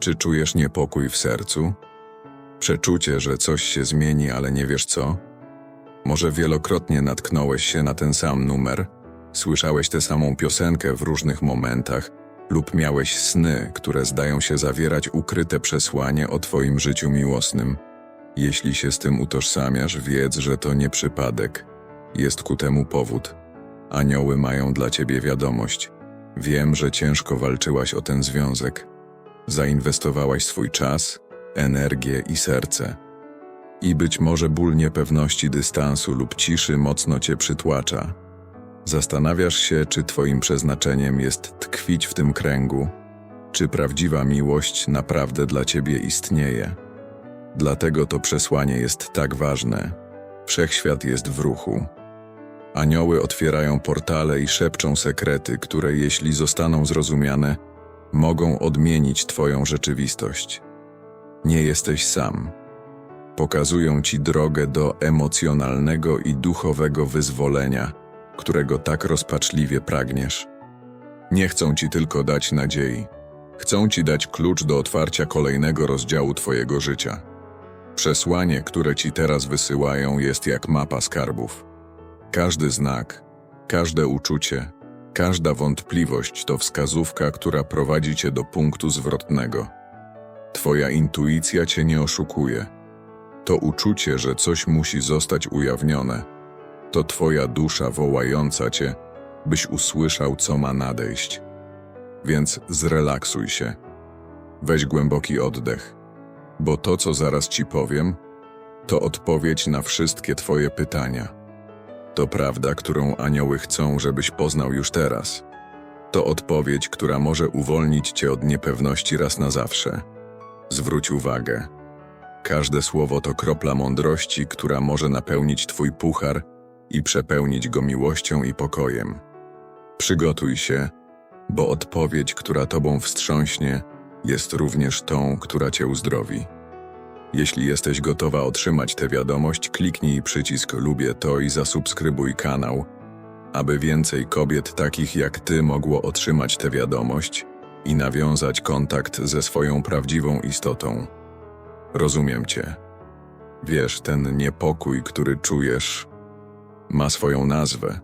Czy czujesz niepokój w sercu? Przeczucie, że coś się zmieni, ale nie wiesz co? Może wielokrotnie natknąłeś się na ten sam numer, słyszałeś tę samą piosenkę w różnych momentach, lub miałeś sny, które zdają się zawierać ukryte przesłanie o Twoim życiu miłosnym. Jeśli się z tym utożsamiasz, wiedz, że to nie przypadek. Jest ku temu powód. Anioły mają dla Ciebie wiadomość. Wiem, że ciężko walczyłaś o ten związek. Zainwestowałaś swój czas, energię i serce. I być może ból niepewności dystansu lub ciszy mocno Cię przytłacza. Zastanawiasz się, czy Twoim przeznaczeniem jest tkwić w tym kręgu, czy prawdziwa miłość naprawdę dla Ciebie istnieje. Dlatego to przesłanie jest tak ważne. Wszechświat jest w ruchu. Anioły otwierają portale i szepczą sekrety, które, jeśli zostaną zrozumiane, mogą odmienić Twoją rzeczywistość. Nie jesteś sam. Pokazują Ci drogę do emocjonalnego i duchowego wyzwolenia, którego tak rozpaczliwie pragniesz. Nie chcą Ci tylko dać nadziei. Chcą Ci dać klucz do otwarcia kolejnego rozdziału Twojego życia. Przesłanie, które Ci teraz wysyłają, jest jak mapa skarbów. Każdy znak, każde uczucie, każda wątpliwość to wskazówka, która prowadzi Cię do punktu zwrotnego. Twoja intuicja Cię nie oszukuje. To uczucie, że coś musi zostać ujawnione, to Twoja dusza wołająca Cię, byś usłyszał, co ma nadejść. Więc zrelaksuj się. Weź głęboki oddech, bo to, co zaraz Ci powiem, to odpowiedź na wszystkie Twoje pytania. To prawda, którą anioły chcą, żebyś poznał już teraz. To odpowiedź, która może uwolnić Cię od niepewności raz na zawsze. Zwróć uwagę. Każde słowo to kropla mądrości, która może napełnić Twój puchar i przepełnić go miłością i pokojem. Przygotuj się, bo odpowiedź, która Tobą wstrząśnie, jest również tą, która Cię uzdrowi. Jeśli jesteś gotowa otrzymać tę wiadomość, kliknij przycisk Lubię to i zasubskrybuj kanał, aby więcej kobiet takich jak Ty mogło otrzymać tę wiadomość i nawiązać kontakt ze swoją prawdziwą istotą. Rozumiem Cię. Wiesz, ten niepokój, który czujesz, ma swoją nazwę.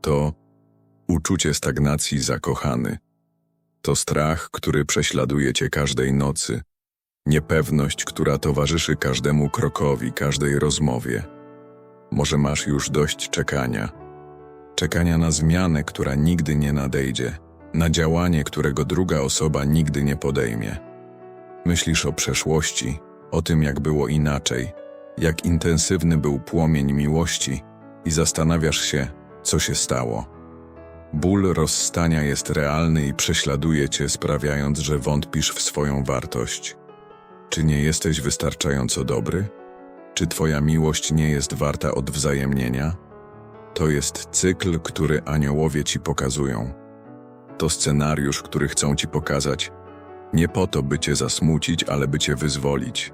To uczucie stagnacji zakochany. To strach, który prześladuje cię każdej nocy. Niepewność, która towarzyszy każdemu krokowi, każdej rozmowie. Może masz już dość czekania. Czekania na zmianę, która nigdy nie nadejdzie, na działanie, którego druga osoba nigdy nie podejmie. Myślisz o przeszłości, o tym, jak było inaczej, jak intensywny był płomień miłości i zastanawiasz się, co się stało. Ból rozstania jest realny i prześladuje cię, sprawiając, że wątpisz w swoją wartość. Czy nie jesteś wystarczająco dobry? Czy twoja miłość nie jest warta odwzajemnienia? To jest cykl, który aniołowie ci pokazują. To scenariusz, który chcą ci pokazać, nie po to, by cię zasmucić, ale by cię wyzwolić.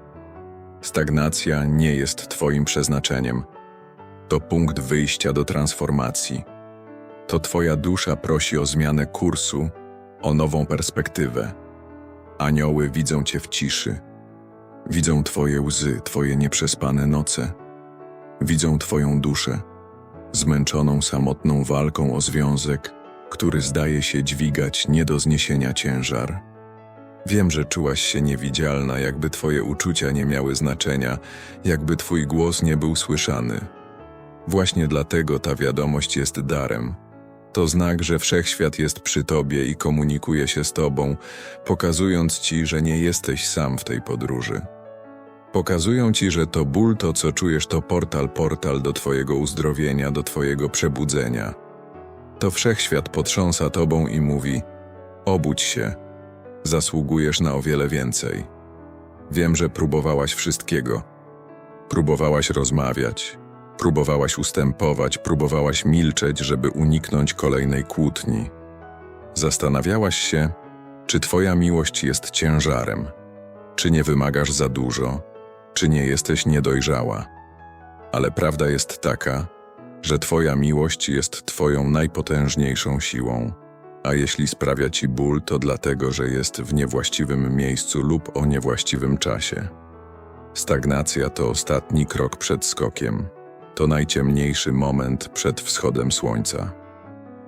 Stagnacja nie jest twoim przeznaczeniem. To punkt wyjścia do transformacji. To Twoja dusza prosi o zmianę kursu, o nową perspektywę. Anioły widzą Cię w ciszy. Widzą Twoje łzy, Twoje nieprzespane noce. Widzą Twoją duszę, zmęczoną samotną walką o związek, który zdaje się dźwigać nie do zniesienia ciężar. Wiem, że czułaś się niewidzialna, jakby Twoje uczucia nie miały znaczenia, jakby Twój głos nie był słyszany. Właśnie dlatego ta wiadomość jest darem. To znak, że wszechświat jest przy tobie i komunikuje się z tobą, pokazując ci, że nie jesteś sam w tej podróży. Pokazują ci, że to ból, to co czujesz, to portal, portal do twojego uzdrowienia, do twojego przebudzenia. To wszechświat potrząsa tobą i mówi: Obudź się, zasługujesz na o wiele więcej. Wiem, że próbowałaś wszystkiego. Próbowałaś rozmawiać, Próbowałaś ustępować, próbowałaś milczeć, żeby uniknąć kolejnej kłótni. Zastanawiałaś się, czy Twoja miłość jest ciężarem, czy nie wymagasz za dużo, czy nie jesteś niedojrzała. Ale prawda jest taka, że Twoja miłość jest Twoją najpotężniejszą siłą. A jeśli sprawia ci ból, to dlatego, że jest w niewłaściwym miejscu lub o niewłaściwym czasie. Stagnacja to ostatni krok przed skokiem. To najciemniejszy moment przed wschodem słońca.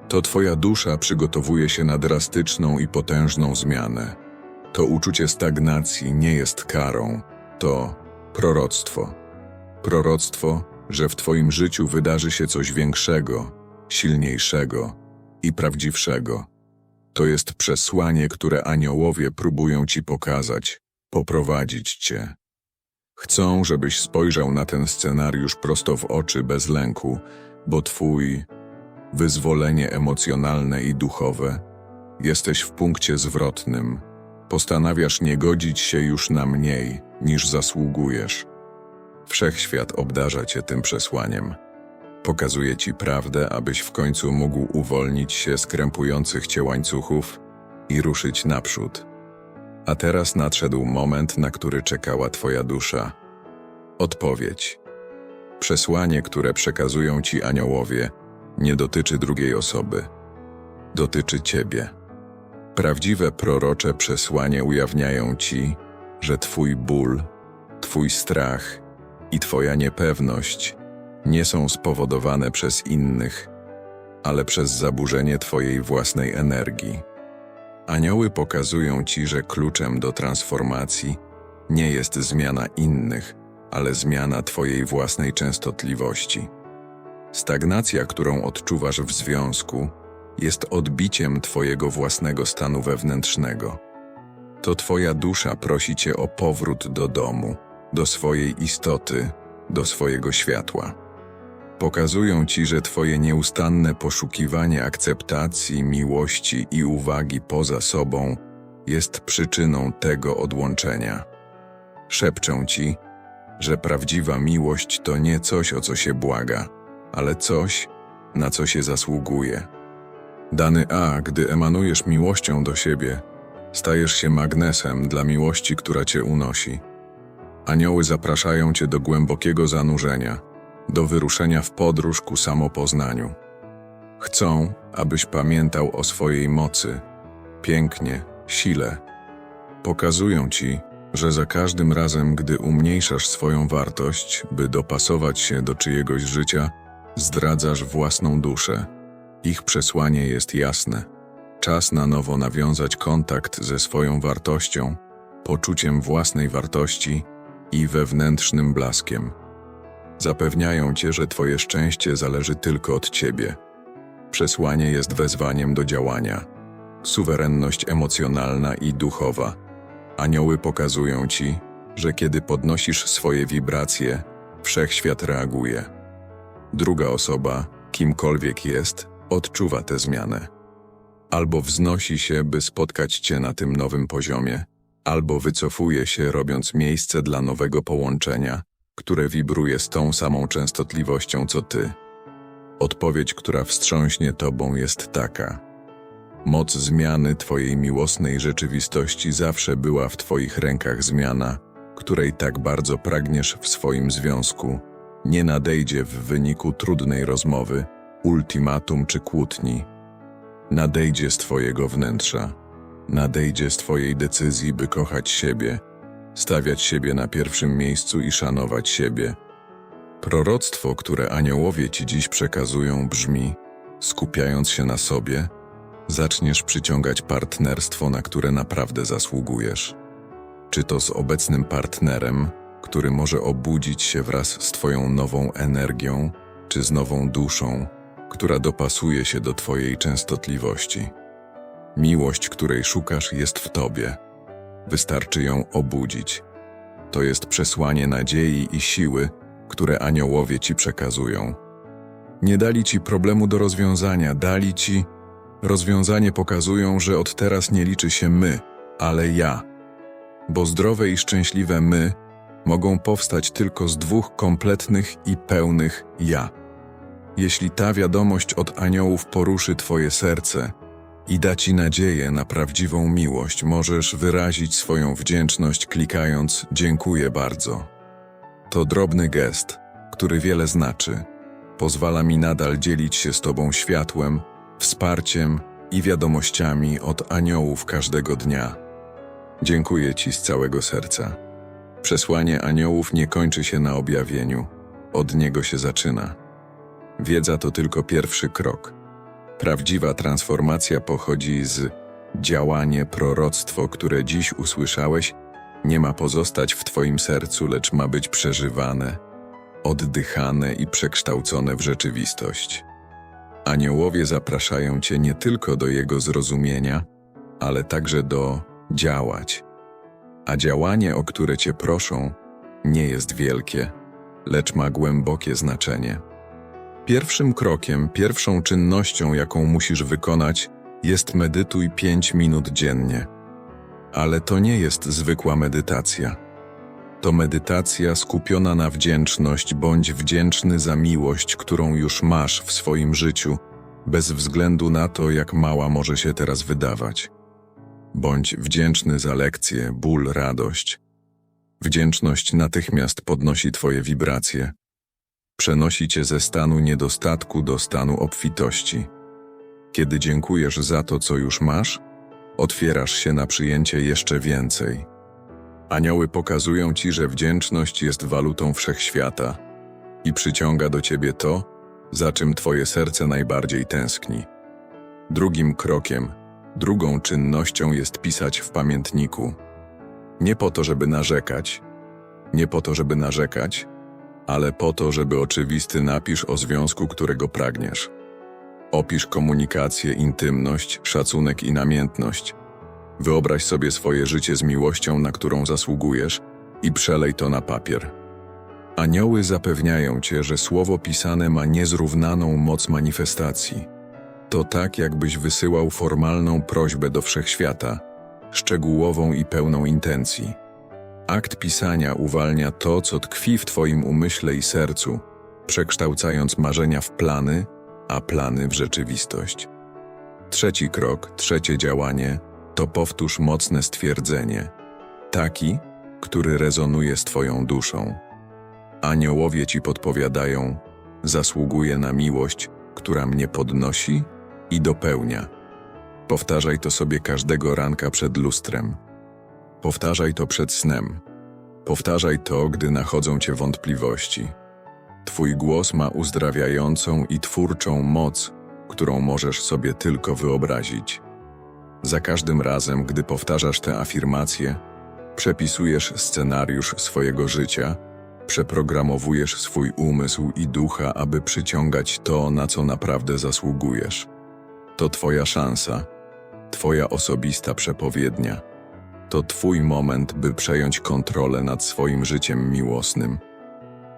To twoja dusza przygotowuje się na drastyczną i potężną zmianę. To uczucie stagnacji nie jest karą, to proroctwo. Proroctwo, że w twoim życiu wydarzy się coś większego, silniejszego i prawdziwszego. To jest przesłanie, które aniołowie próbują ci pokazać, poprowadzić cię. Chcą, żebyś spojrzał na ten scenariusz prosto w oczy bez lęku, bo twój wyzwolenie emocjonalne i duchowe jesteś w punkcie zwrotnym. Postanawiasz nie godzić się już na mniej, niż zasługujesz. Wszechświat obdarza cię tym przesłaniem. Pokazuje ci prawdę, abyś w końcu mógł uwolnić się z krępujących cię łańcuchów i ruszyć naprzód. A teraz nadszedł moment, na który czekała Twoja dusza. Odpowiedź. Przesłanie, które przekazują Ci aniołowie, nie dotyczy drugiej osoby. Dotyczy Ciebie. Prawdziwe prorocze przesłanie ujawniają Ci, że Twój ból, Twój strach i Twoja niepewność nie są spowodowane przez innych, ale przez zaburzenie Twojej własnej energii. Anioły pokazują ci, że kluczem do transformacji nie jest zmiana innych, ale zmiana Twojej własnej częstotliwości. Stagnacja, którą odczuwasz w związku, jest odbiciem Twojego własnego stanu wewnętrznego. To Twoja dusza prosi Cię o powrót do domu, do swojej istoty, do swojego światła. Pokazują ci, że twoje nieustanne poszukiwanie akceptacji, miłości i uwagi poza sobą jest przyczyną tego odłączenia. Szepczą ci, że prawdziwa miłość to nie coś, o co się błaga, ale coś, na co się zasługuje. Dany A, gdy emanujesz miłością do siebie, stajesz się magnesem dla miłości, która cię unosi. Anioły zapraszają cię do głębokiego zanurzenia – do wyruszenia w podróż ku samopoznaniu. Chcą, abyś pamiętał o swojej mocy, pięknie, sile. Pokazują ci, że za każdym razem, gdy umniejszasz swoją wartość, by dopasować się do czyjegoś życia, zdradzasz własną duszę. Ich przesłanie jest jasne. Czas na nowo nawiązać kontakt ze swoją wartością, poczuciem własnej wartości i wewnętrznym blaskiem. Zapewniają cię, że twoje szczęście zależy tylko od ciebie. Przesłanie jest wezwaniem do działania. Suwerenność emocjonalna i duchowa. Anioły pokazują ci, że kiedy podnosisz swoje wibracje, wszechświat reaguje. Druga osoba, kimkolwiek jest, odczuwa tę zmianę. Albo wznosi się, by spotkać cię na tym nowym poziomie, albo wycofuje się, robiąc miejsce dla nowego połączenia, które wibruje z tą samą częstotliwością co ty. Odpowiedź, która wstrząśnie tobą, jest taka. Moc zmiany twojej miłosnej rzeczywistości zawsze była w twoich rękach zmiana, której tak bardzo pragniesz w swoim związku, nie nadejdzie w wyniku trudnej rozmowy, ultimatum czy kłótni. Nadejdzie z twojego wnętrza, nadejdzie z twojej decyzji, by kochać siebie, stawiać siebie na pierwszym miejscu i szanować siebie. Proroctwo, które aniołowie ci dziś przekazują, brzmi: skupiając się na sobie, zaczniesz przyciągać partnerstwo, na które naprawdę zasługujesz. Czy to z obecnym partnerem, który może obudzić się wraz z Twoją nową energią, czy z nową duszą, która dopasuje się do Twojej częstotliwości. Miłość, której szukasz, jest w Tobie Wystarczy ją obudzić. To jest przesłanie nadziei i siły, które aniołowie ci przekazują. Nie dali ci problemu do rozwiązania, dali ci rozwiązanie pokazują, że od teraz nie liczy się my, ale ja. Bo zdrowe i szczęśliwe my mogą powstać tylko z dwóch kompletnych i pełnych ja. Jeśli ta wiadomość od aniołów poruszy Twoje serce, i da Ci nadzieję na prawdziwą miłość, możesz wyrazić swoją wdzięczność klikając Dziękuję bardzo. To drobny gest, który wiele znaczy. Pozwala mi nadal dzielić się z Tobą światłem, wsparciem i wiadomościami od aniołów każdego dnia. Dziękuję Ci z całego serca. Przesłanie aniołów nie kończy się na objawieniu, od niego się zaczyna. Wiedza to tylko pierwszy krok. Prawdziwa transformacja pochodzi z działanie proroctwo, które dziś usłyszałeś, nie ma pozostać w Twoim sercu, lecz ma być przeżywane, oddychane i przekształcone w rzeczywistość. Aniołowie zapraszają Cię nie tylko do jego zrozumienia, ale także do działać. A działanie, o które Cię proszą, nie jest wielkie, lecz ma głębokie znaczenie. Pierwszym krokiem, pierwszą czynnością, jaką musisz wykonać, jest medytuj 5 minut dziennie. Ale to nie jest zwykła medytacja. To medytacja skupiona na wdzięczność bądź wdzięczny za miłość, którą już masz w swoim życiu, bez względu na to, jak mała może się teraz wydawać. Bądź wdzięczny za lekcje, ból, radość. Wdzięczność natychmiast podnosi Twoje wibracje. Przenosi Cię ze stanu niedostatku do stanu obfitości. Kiedy dziękujesz za to, co już masz, otwierasz się na przyjęcie jeszcze więcej. Anioły pokazują Ci, że wdzięczność jest walutą wszechświata i przyciąga do Ciebie to, za czym Twoje serce najbardziej tęskni. Drugim krokiem, drugą czynnością jest pisać w pamiętniku. Nie po to, żeby narzekać, nie po to, żeby narzekać, ale po to, żeby oczywisty napisz o związku, którego pragniesz. Opisz komunikację, intymność, szacunek i namiętność. Wyobraź sobie swoje życie z miłością, na którą zasługujesz i przelej to na papier. Anioły zapewniają cię, że słowo pisane ma niezrównaną moc manifestacji. To tak, jakbyś wysyłał formalną prośbę do wszechświata, szczegółową i pełną intencji. Akt pisania uwalnia to, co tkwi w Twoim umyśle i sercu, przekształcając marzenia w plany, a plany w rzeczywistość. Trzeci krok, trzecie działanie to powtórz mocne stwierdzenie, taki, który rezonuje z Twoją duszą. Aniołowie Ci podpowiadają, zasługuję na miłość, która mnie podnosi i dopełnia. Powtarzaj to sobie każdego ranka przed lustrem. Powtarzaj to przed snem. Powtarzaj to, gdy nachodzą Cię wątpliwości. Twój głos ma uzdrawiającą i twórczą moc, którą możesz sobie tylko wyobrazić. Za każdym razem, gdy powtarzasz te afirmacje, przepisujesz scenariusz swojego życia, przeprogramowujesz swój umysł i ducha, aby przyciągać to, na co naprawdę zasługujesz. To Twoja szansa, Twoja osobista przepowiednia. To Twój moment, by przejąć kontrolę nad swoim życiem miłosnym.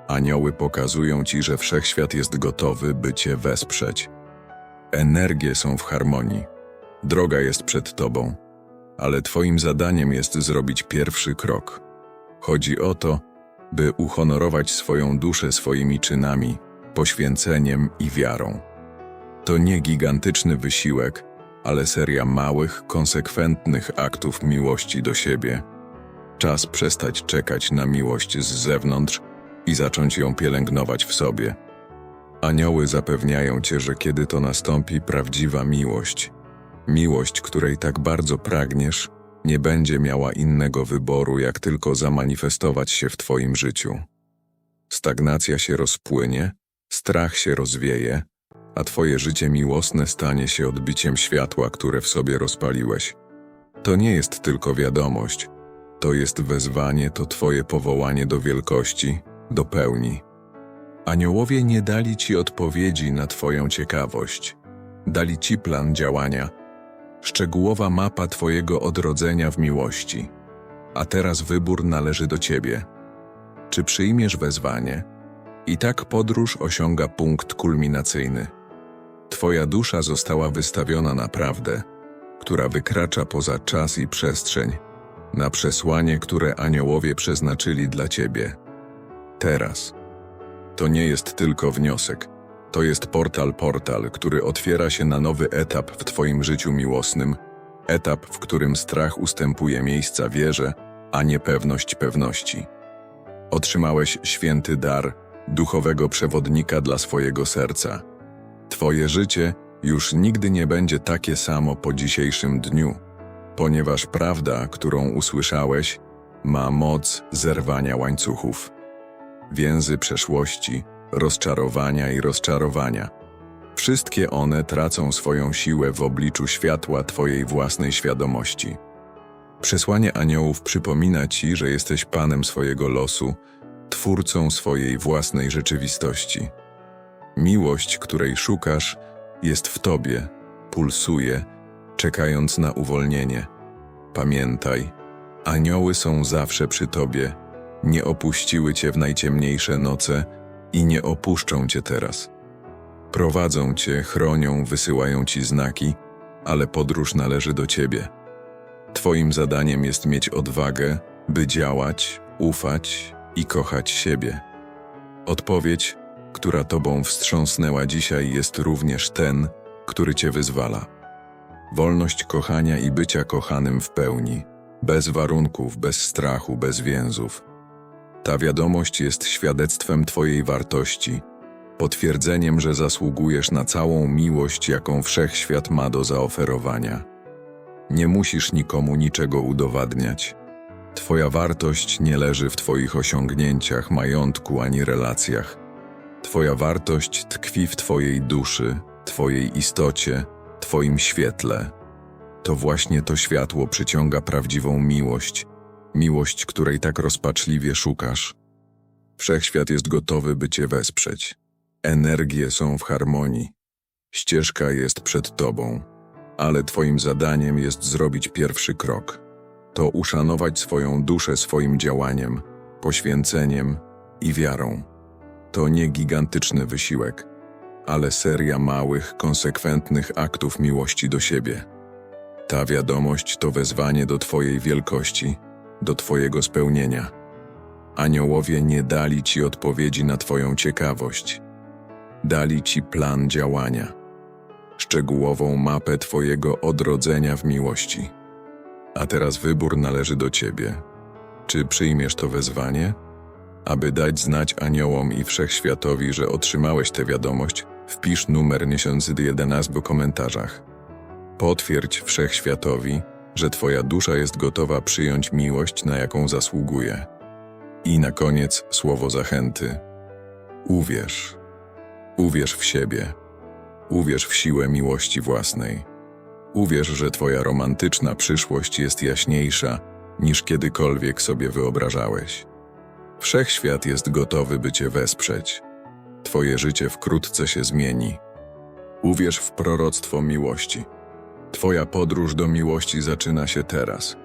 Anioły pokazują Ci, że wszechświat jest gotowy, by Cię wesprzeć. Energie są w harmonii. Droga jest przed Tobą, ale Twoim zadaniem jest zrobić pierwszy krok. Chodzi o to, by uhonorować swoją duszę swoimi czynami, poświęceniem i wiarą. To nie gigantyczny wysiłek, ale seria małych, konsekwentnych aktów miłości do siebie. Czas przestać czekać na miłość z zewnątrz i zacząć ją pielęgnować w sobie. Anioły zapewniają cię, że kiedy to nastąpi prawdziwa miłość, miłość, której tak bardzo pragniesz, nie będzie miała innego wyboru, jak tylko zamanifestować się w Twoim życiu. Stagnacja się rozpłynie, strach się rozwieje, a Twoje życie miłosne stanie się odbiciem światła, które w sobie rozpaliłeś. To nie jest tylko wiadomość, to jest wezwanie, to Twoje powołanie do wielkości, do pełni. Aniołowie nie dali Ci odpowiedzi na Twoją ciekawość, dali Ci plan działania, szczegółowa mapa Twojego odrodzenia w miłości. A teraz wybór należy do Ciebie. Czy przyjmiesz wezwanie? I tak podróż osiąga punkt kulminacyjny. Twoja dusza została wystawiona na prawdę, która wykracza poza czas i przestrzeń, na przesłanie, które aniołowie przeznaczyli dla Ciebie. Teraz. To nie jest tylko wniosek. To jest portal portal, który otwiera się na nowy etap w Twoim życiu miłosnym, etap, w którym strach ustępuje miejsca wierze, a niepewność pewności. Otrzymałeś święty dar duchowego przewodnika dla swojego serca. Twoje życie Już nigdy nie będzie takie samo po dzisiejszym dniu, ponieważ prawda, którą usłyszałeś, ma moc zerwania łańcuchów. Więzy przeszłości, rozczarowania i rozczarowania. Wszystkie one tracą swoją siłę w obliczu światła Twojej własnej świadomości. Przesłanie aniołów przypomina Ci, że jesteś panem swojego losu, twórcą swojej własnej rzeczywistości. Miłość, której szukasz, jest w Tobie, pulsuje, czekając na uwolnienie. Pamiętaj, anioły są zawsze przy Tobie, nie opuściły Cię w najciemniejsze noce i nie opuszczą Cię teraz. Prowadzą Cię, chronią, wysyłają Ci znaki, ale podróż należy do Ciebie. Twoim zadaniem jest mieć odwagę, by działać, ufać i kochać siebie. Odpowiedź, która Tobą wstrząsnęła dzisiaj, jest również ten, który Cię wyzwala. Wolność kochania i bycia kochanym w pełni, bez warunków, bez strachu, bez więzów. Ta wiadomość jest świadectwem Twojej wartości, potwierdzeniem, że zasługujesz na całą miłość, jaką wszechświat ma do zaoferowania. Nie musisz nikomu niczego udowadniać. Twoja wartość nie leży w Twoich osiągnięciach, majątku ani relacjach. Twoja wartość tkwi w Twojej duszy, Twojej istocie, Twoim świetle. To właśnie to światło przyciąga prawdziwą miłość, miłość, której tak rozpaczliwie szukasz. Wszechświat jest gotowy, by Cię wesprzeć. Energie są w harmonii. Ścieżka jest przed Tobą, ale Twoim zadaniem jest zrobić pierwszy krok. To uszanować swoją duszę swoim działaniem, poświęceniem i wiarą. To nie gigantyczny wysiłek, ale seria małych, konsekwentnych aktów miłości do siebie. Ta wiadomość to wezwanie do Twojej wielkości, do Twojego spełnienia. Aniołowie nie dali Ci odpowiedzi na Twoją ciekawość. Dali Ci plan działania, szczegółową mapę Twojego odrodzenia w miłości. A teraz wybór należy do Ciebie. Czy przyjmiesz to wezwanie? Aby dać znać aniołom i wszechświatowi, że otrzymałeś tę wiadomość, wpisz numer miesiąc 11 w komentarzach. Potwierdź wszechświatowi, że Twoja dusza jest gotowa przyjąć miłość, na jaką zasługuje. I na koniec słowo zachęty. Uwierz. Uwierz w siebie. Uwierz w siłę miłości własnej. Uwierz, że Twoja romantyczna przyszłość jest jaśniejsza niż kiedykolwiek sobie wyobrażałeś. Wszechświat jest gotowy, by Cię wesprzeć. Twoje życie wkrótce się zmieni. Uwierz w proroctwo miłości. Twoja podróż do miłości zaczyna się teraz.